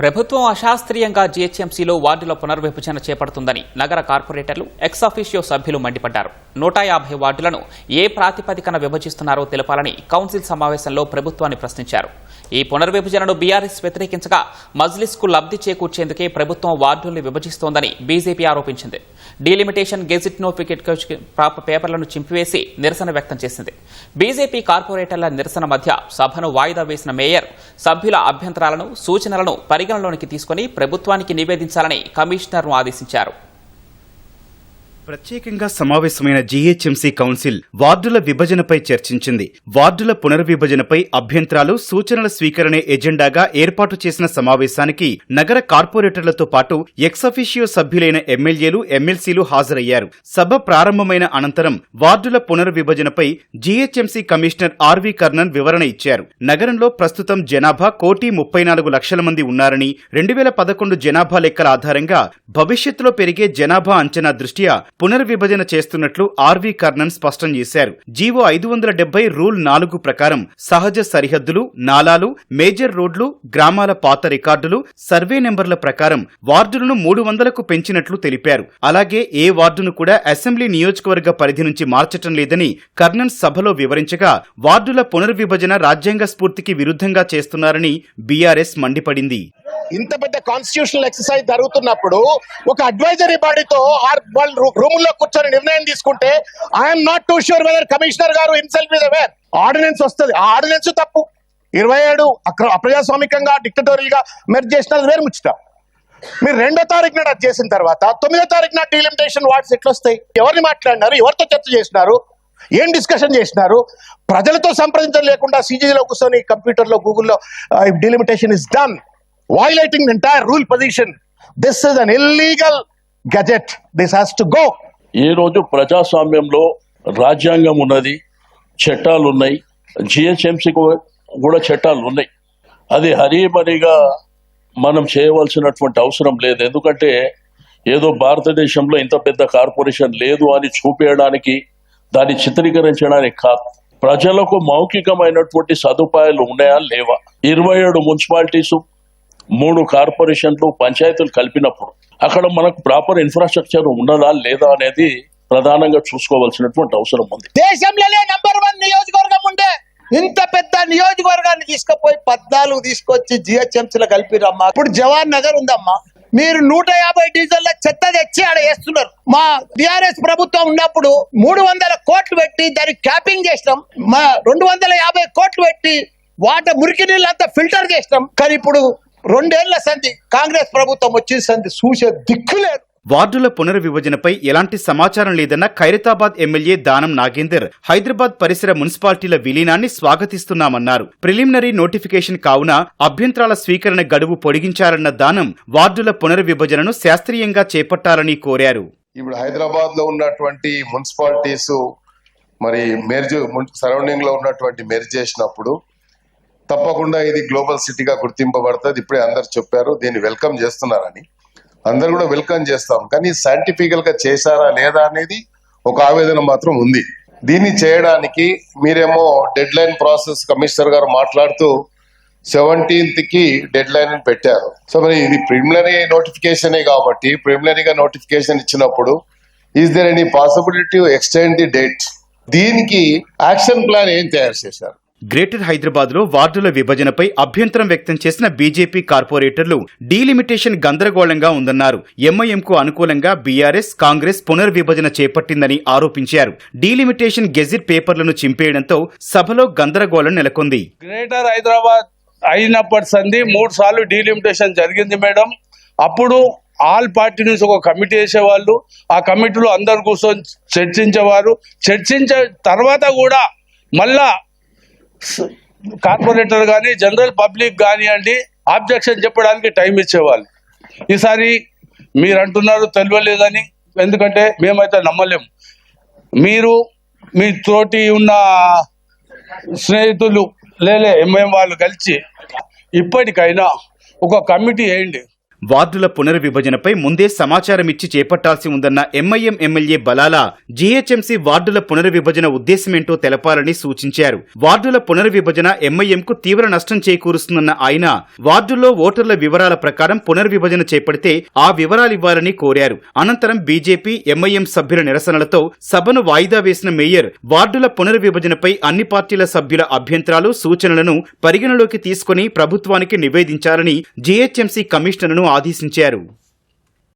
ప్రభుత్వం అశాస్త్రీయంగా జీహెచ్ఎంసీలో వార్డుల పునర్విభజన చేపడుతుందని నగర కార్పొరేటర్లు ఎక్స్ఆఫీషియో సభ్యులు మండిపడ్డారు. నూట యాభై వార్డులను ఏ ప్రాతిపదికన విభజిస్తున్నారో తెలపాలని కౌన్సిల్ సమావేశంలో ప్రభుత్వాన్ని ప్రశ్నించారు. ఈ పునర్విభజనను బీఆర్ఎస్ వ్యతిరేకించగా మజ్లిస్కు లబ్ధి చేకూర్చేందుకే ప్రభుత్వం వార్డుల్ని విభజిస్తోందని బీజేపీ ఆరోపించింది. డీలిమిటేషన్ గెజిట్ నోటిఫికేట్ పేపర్లను చింపివేసి నిరసన వ్యక్తం చేసింది. బీజేపీ కార్పొరేటర్ల నిరసన మధ్య సభను వాయిదా వేసిన మేయర్ సభ్యుల అభ్యంతరాలను సూచనలను పరిగణలోనికి తీసుకుని ప్రభుత్వానికి నివేదించాలని కమిషనర్ను ఆదేశించారు. ప్రత్యేకంగా సమావేశమైన జీహెచ్ఎంసీ కౌన్సిల్ వార్డుల విభజనపై చర్చించింది. వార్డుల పునర్విభజనపై అభ్యంతరాలు సూచనల స్వీకరణే ఎజెండాగా ఏర్పాటు చేసిన సమావేశానికి నగర కార్పొరేటర్లతో పాటు ఎక్సఫిషియో సభ్యులైన ఎమ్మెల్యేలు ఎమ్మెల్సీలు హాజరయ్యారు. సభ ప్రారంభమైన అనంతరం వార్డుల పునర్విభజనపై జీహెచ్ఎంసీ కమిషనర్ ఆర్వి కర్ణన్ వివరణ ఇచ్చారు. నగరంలో ప్రస్తుతం జనాభా కోటి ముప్పై నాలుగు లక్షల మంది ఉన్నారని రెండు వేల పదకొండు జనాభా లెక్కల ఆధారంగా భవిష్యత్తులో పెరిగే జనాభా అంచనా దృష్ట్యా పునర్విభజన చేస్తున్నట్లు ఆర్వి కర్ణన్ స్పష్టం చేశారు. జీవో ఐదు వందల డెబ్బై రూల్ నాలుగు ప్రకారం సహజ సరిహద్దులు నాలాలు మేజర్ రోడ్లు గ్రామాల పాత రికార్డులు సర్వే నెంబర్ల ప్రకారం వార్డులను మూడు వందలకు పెంచినట్లు తెలిపారు. అలాగే ఏ వార్డును కూడా అసెంబ్లీ నియోజకవర్గ పరిధి నుంచి మార్చటం లేదని కర్ణన్ సభలో వివరించగా వార్డుల పునర్విభజన రాజ్యాంగ స్ఫూర్తికి విరుద్ధంగా చేస్తున్నారని బీఆర్ఎస్ మండిపడింది. ఇంత పెద్ద కాన్స్టిట్యూషనల్ ఎక్సర్సైజ్ జరుగుతున్నప్పుడు ఒక అడ్వైజరీ బాడీతో వాళ్ళు రూమ్ కూర్చొని నిర్ణయం తీసుకుంటే I'm not too sure whether commissioner గారు ఇన్సెల్ఫ్ ఇస్ అవేర్ ఆర్డినెన్స్ వస్తుంది. ఆ ఆర్డినెన్స్ తప్పు. ఇరవై ఏడు అక్ర- అప్రజాస్వామికంగా డిక్టటోరియల్గా మెర్జ్ చేసిన వేరు ముచ్చట. మీరు రెండో తారీఖున అది చేసిన తర్వాత తొమ్మిదో తారీఖున డీలిమిటేషన్ వార్డ్స్ ఎట్లా వస్తాయి? ఎవరిని మాట్లాడినారు? ఎవరితో చర్చ చేసినారు? ఏం డిస్కషన్ చేసినారు? ప్రజలతో సంప్రదించడం లేకుండా సీజీలో కూర్చొని కంప్యూటర్లో గూగుల్లో delimitation is done violating the entire rule position. This is an illegal gadget. This has to go. ఈ రోజు ప్రజాస్వామ్యంలో రాజ్యాంగం ఉన్నది చట్టాలు ఉన్నాయి జిహెచ్ఎంసీ కూడా చట్టాలు ఉన్నాయి అది హరీమరిగా మనం చేయవలసినటువంటి అవసరం లేదు ఎందుకంటే ఏదో భారతదేశంలో ఇంత పెద్ద కార్పొరేషన్ లేదు అని చూపేయడానికి దాన్ని చిత్రీకరించడానికి కాదు ప్రజలకు మౌఖికమైనటువంటి సదుపాయాలు ఉన్నాయా లేవా ఇరవై ఏడు మున్సిపాలిటీసు మూడు కార్పొరేషన్లు పంచాయతీలు కలిపినప్పుడు అక్కడ మనకు ప్రాపర్ ఇన్ఫ్రాస్ట్రక్చర్ ఉన్నదా లేదా అనేది ప్రధానంగా చూసుకోవాల్సినటువంటి అవసరం ఉంది. దేశంలోనే నంబర్ వన్ నియోజకవర్గం ఉండే ఇంత పెద్ద నియోజకవర్గాన్ని తీసుకుపోయి పద్నాలుగు తీసుకొచ్చి జిహెచ్ఎంసీలో కలిపిరమ్మా. ఇప్పుడు జవాన్ నగర్ ఉందమ్మా. మీరు నూట యాభై డీజిల్ చెత్త తెచ్చి ఆడ వేస్తున్నారు. మా బిఆర్ఎస్ ప్రభుత్వం ఉన్నప్పుడు మూడు వందల కోట్లు పెట్టి దానికి క్యాపింగ్ చేసినాం. మా రెండు వందల యాభై కోట్లు పెట్టి వాటర్ మురికి నీళ్ళంతా ఫిల్టర్ చేసినాం. కానీ ఇప్పుడు రెండేళ్ళ సంధి. కాంగ్రెస్ ప్రభుత్వం వచ్చిన సంధి చూసే దిక్కు లేదు. వార్డుల పునర్విభజనపై ఎలాంటి సమాచారం లేదన్న ఖైరతాబాద్ ఎమ్మెల్యే దానం నాగేందర్. హైదరాబాద్ పరిసర మున్సిపాలిటీల విలీనాన్ని స్వాగతిస్తున్నామన్నారు. ప్రిలిమినరీ నోటిఫికేషన్ కావున అభ్యంతరాల స్వీకరణ గడువు పొడిగించారన్న దానం వార్డుల పునర్విభజనను శాస్త్రీయంగా చేపట్టాలని కోరారు. ఇప్పుడు హైదరాబాద్లో ఉన్నటువంటి మున్సిపాలిటీస్ మరి మెర్జ్ సరౌండింగ్లో ఉన్నటువంటి మెర్జ్ చేసినప్పుడు తప్పకుండా ఇది గ్లోబల్ సిటీగా గుర్తింపబడుతుంది. ఇప్పుడే అందరు చెప్పారు దీన్ని వెల్కమ్ చేస్తున్నారని. అందరు కూడా వెల్కమ్ చేస్తాం. కానీ సైంటిఫికల్గా చేశారా లేదా అనేది ఒక ఆవేదన మాత్రం ఉంది. దీన్ని చేయడానికి మీరేమో డెడ్ లైన్ ప్రాసెస్ కమిషనర్ గారు మాట్లాడుతూ సెవెంటీన్త్కి డెడ్ లైన్ అని పెట్టారు. సో మరి ఇది ప్రిలిమినరీ నోటిఫికేషన్ కాబట్టి ప్రిలిమినరీగా నోటిఫికేషన్ ఇచ్చినప్పుడు is there any possibility extend the date దీనికి యాక్షన్ ప్లాన్ ఏం తయారు చేశారు? గ్రేటర్ హైదరాబాద్లో వార్డుల విభజనపై అభ్యంతరం వ్యక్తం చేసిన బీజేపీ కార్పొరేటర్లు డీలిమిటేషన్ గందరగోళంగా ఉందన్నారు. ఎంఐఎంకు అనుకూలంగా బీఆర్ఎస్ కాంగ్రెస్ పునర్విభజన చేపట్టిందని ఆరోపించారు. డీలిమిటేషన్ గెజిట్ పేపర్లను చింపేయడంతో సభలో గందరగోళం నెలకొంది. గ్రేటర్ హైదరాబాద్ అయినప్పటి సంది మూడు సార్లు డీలిమిటేషన్ జరిగింది మేడం. అప్పుడు ఆల్ పార్టీ నుంచి ఒక కమిటీ వేసేవాళ్ళు. ఆ కమిటీలో అందరు కూర్చొని చర్చించేవారు. చర్చించే తర్వాత కూడా మళ్ళా కార్పొరేటర్ కానీ జనరల్ పబ్లిక్ కానివ్వండి ఆబ్జెక్షన్ చెప్పడానికి టైం ఇచ్చేవాళ్ళు. ఈసారి మీరు అంటున్నారు తెలియలేదని ఎందుకంటే మేమైతే నమ్మలేము. మీరు మీ తోటి ఉన్న స్నేహితులు లేలే ఎంఎం వాళ్ళు కలిసి ఇప్పటికైనా ఒక కమిటీ వేయండి. వార్డుల పునర్విభజనపై ముందే సమాచారం ఇచ్చి చేపట్టాల్సి ఉందన్న ఎంఐఎం ఎమ్మెల్యే బలాల జీహెచ్ఎంసీ వార్డుల పునర్విభజన ఉద్దేశమేంటో తెలపాలని సూచించారు. వార్డుల పునర్విభజన ఎంఐఎంకు తీవ్ర నష్టం చేకూరుస్తుందన్న ఆయన వార్డుల్లో ఓటర్ల వివరాల ప్రకారం పునర్విభజన చేపడితే ఆ వివరాలివ్వాలని కోరారు. అనంతరం బీజేపీ ఎంఐఎం సభ్యుల నిరసనలతో సభను వాయిదా వేసిన మేయర్ వార్డుల పునర్విభజనపై అన్ని పార్టీల సభ్యుల అభ్యంతరాలు సూచనలను పరిగణలోకి తీసుకుని ప్రభుత్వానికి నివేదించాలని జీహెచ్ఎంసీ కమిషనర్ను ఆదేశించారు.